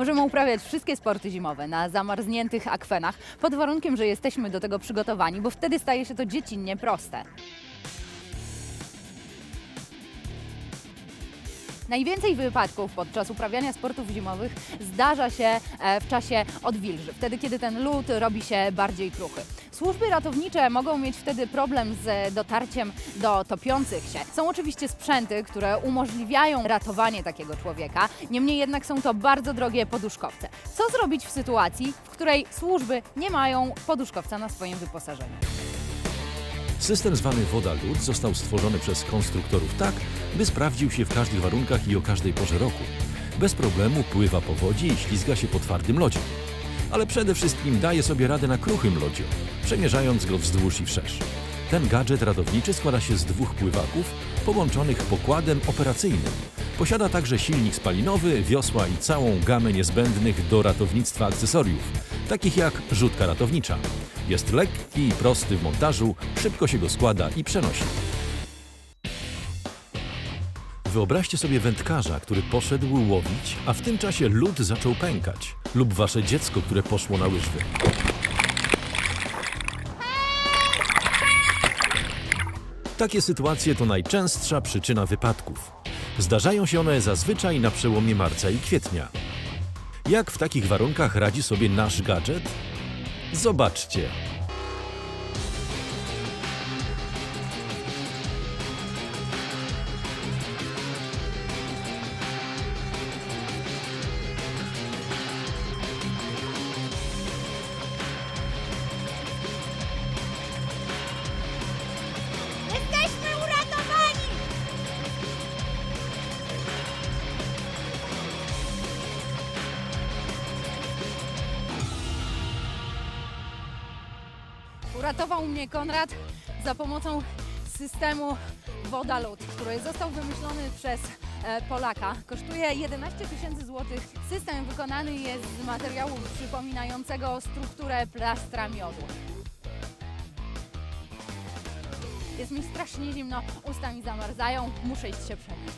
Możemy uprawiać wszystkie sporty zimowe na zamarzniętych akwenach, pod warunkiem, że jesteśmy do tego przygotowani, bo wtedy staje się to dziecinnie proste. Najwięcej wypadków podczas uprawiania sportów zimowych zdarza się e, w czasie odwilży, wtedy kiedy ten lód robi się bardziej kruchy. Służby ratownicze mogą mieć wtedy problem z dotarciem do topiących się. Są oczywiście sprzęty, które umożliwiają ratowanie takiego człowieka, niemniej jednak są to bardzo drogie poduszkowce. Co zrobić w sytuacji, w której służby nie mają poduszkowca na swoim wyposażeniu? System zwany Woda Lód został stworzony przez konstruktorów tak, by sprawdził się w każdych warunkach i o każdej porze roku. Bez problemu pływa po wodzie i ślizga się po twardym lodzie. Ale przede wszystkim daje sobie radę na kruchym lodzie, przemierzając go wzdłuż i wszerz. Ten gadżet ratowniczy składa się z dwóch pływaków połączonych pokładem operacyjnym. Posiada także silnik spalinowy, wiosła i całą gamę niezbędnych do ratownictwa akcesoriów, takich jak rzutka ratownicza. Jest lekki i prosty w montażu, szybko się go składa i przenosi. Wyobraźcie sobie wędkarza, który poszedł łowić, a w tym czasie lód zaczął pękać. Lub wasze dziecko, które poszło na łyżwy. Takie sytuacje to najczęstsza przyczyna wypadków. Zdarzają się one zazwyczaj na przełomie marca i kwietnia. Jak w takich warunkach radzi sobie nasz gadżet? Zobaczcie. Uratował mnie Konrad za pomocą systemu woda-lód, który został wymyślony przez e, Polaka. Kosztuje 11 tysięcy złotych. System wykonany jest z materiału przypominającego strukturę plastra miodu. Jest mi strasznie zimno, usta mi zamarzają, muszę iść się przebrać.